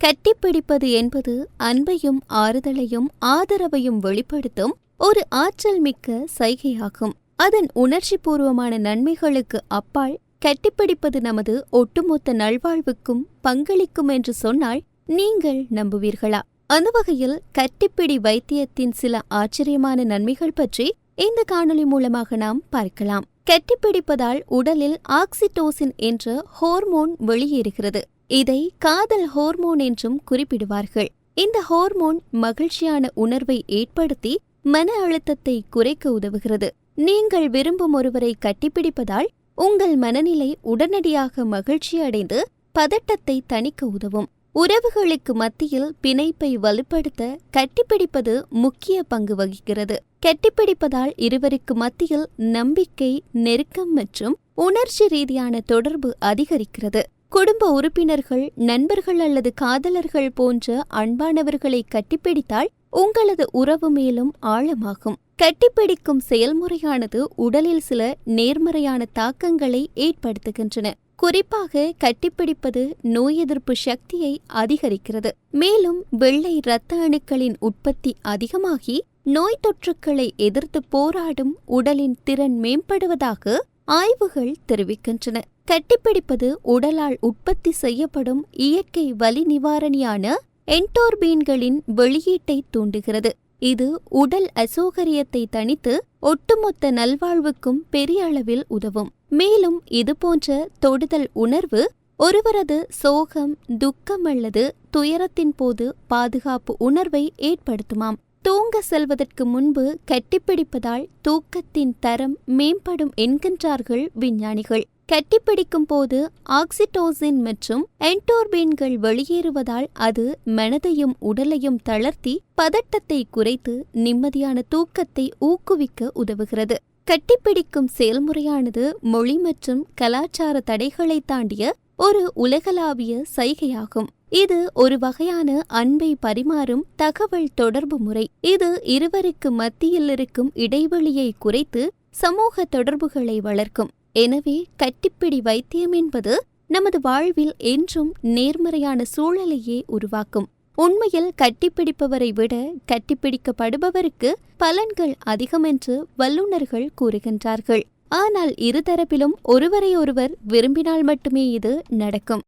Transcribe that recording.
கட்டிப்பிடிப்பது என்பது அன்பையும் ஆறுதலையும் ஆதரவையும் வெளிப்படுத்தும் ஒரு ஆற்றல் மிக்க சைகையாகும். அதன் உணர்ச்சிபூர்வமான நன்மைகளுக்கு அப்பால் கட்டிப்பிடிப்பது நமது ஒட்டுமொத்த நல்வாழ்வுக்கும் பங்களிக்கும் என்று சொன்னால் நீங்கள் நம்புவீர்களா? அந்த வகையில் கட்டிப்பிடி வைத்தியத்தின் சில ஆச்சரியமான நன்மைகள் பற்றி இந்த காணொளி மூலமாக நாம் பார்க்கலாம். கட்டிப்பிடிப்பதால் உடலில் ஆக்சிடோசின் என்ற ஹோர்மோன் வெளியேறுகிறது. இதை காதல் ஹோர்மோன் என்றும் குறிப்பிடுவார்கள். இந்த ஹோர்மோன் மகிழ்ச்சியான உணர்வை ஏற்படுத்தி மன அழுத்தத்தை குறைக்க உதவுகிறது. நீங்கள் விரும்பும் ஒருவரை கட்டிப்பிடிப்பதால் உங்கள் மனநிலை உடனடியாக மகிழ்ச்சி அடைந்து பதட்டத்தை தணிக்க உதவும். உறவுகளுக்கு மத்தியில் பிணைப்பை வலுப்படுத்த கட்டிப்பிடிப்பது முக்கிய பங்கு வகிக்கிறது. கட்டிப்பிடிப்பதால் இருவருக்கு மத்தியில் நம்பிக்கை நெருக்கம் மற்றும் உணர்ச்சி ரீதியான தொடர்பு அதிகரிக்கிறது. குடும்ப உறுப்பினர்கள் நண்பர்கள் அல்லது காதலர்கள் போன்ற அன்பானவர்களை கட்டிப்பிடித்தால் உங்களது உறவு மேலும் ஆழமாகும். கட்டிப்பிடிக்கும் செயல்முறையானது உடலில் சில நேர்மறையான தாக்கங்களை ஏற்படுத்துகின்றன. குறிப்பாக கட்டிப்பிடிப்பது நோய் எதிர்ப்பு சக்தியை அதிகரிக்கிறது. மேலும் வெள்ளை இரத்த அணுக்களின் உற்பத்தி அதிகமாகி நோய் தொற்றுக்களை எதிர்த்து போராடும் உடலின் திறன் மேம்படுவதாக ஆய்வுகள் தெரிவிக்கின்றன. கட்டிப்பிடிப்பது உடலால் உற்பத்தி செய்யப்படும் இயற்கை வலி நிவாரணியான என்டோர்பீன்களின் வெளியீட்டை தூண்டுகிறது. இது உடல் அசௌகரியத்தை தணித்து ஒட்டுமொத்த நல்வாழ்வுக்கும் பெரிய அளவில் உதவும். மேலும் இதுபோன்ற தொடுதல் உணர்வு ஒருவரது சோகம் துக்கம் அல்லது துயரத்தின் போது பாதுகாப்பு உணர்வை ஏற்படுத்துமாம். தூங்க செல்வதற்கு முன்பு கட்டிப்பிடிப்பதால் தூக்கத்தின் தரம் மேம்படும் என்கின்றார்கள் விஞ்ஞானிகள். கட்டிப்பிடிக்கும் போது ஆக்சிடோசின் மற்றும் என்டோர்பீன்கள் வெளியேறுவதால் அது மனதையும் உடலையும் தளர்த்தி பதட்டத்தை குறைத்து நிம்மதியான தூக்கத்தை ஊக்குவிக்க உதவுகிறது. கட்டிப்பிடிக்கும் செயல்முறையானது மொழி மற்றும் கலாச்சார தடைகளை தாண்டிய ஒரு உலகளாவிய சைகையாகும். இது ஒரு வகையான அன்பை பரிமாறும் தகவல் தொடர்பு முறை. இது இருவருக்கு மத்தியில் இருக்கும் இடைவெளியை குறைத்து சமூக தொடர்புகளை வளர்க்கும். எனவே கட்டிப்பிடி வைத்தியம் என்பது நமது வாழ்வில் என்றும் நேர்மறையான சூழலையே உருவாக்கும். உண்மையில் கட்டிப்பிடிப்பவரை விட கட்டிப்பிடிக்கப்படுபவருக்கு பலன்கள் அதிகமென்று வல்லுநர்கள் கூறுகின்றார்கள். ஆனால் இருதரப்பிலும் ஒருவரை ஒருவர் விரும்பினால் மட்டுமே இது நடக்கும்.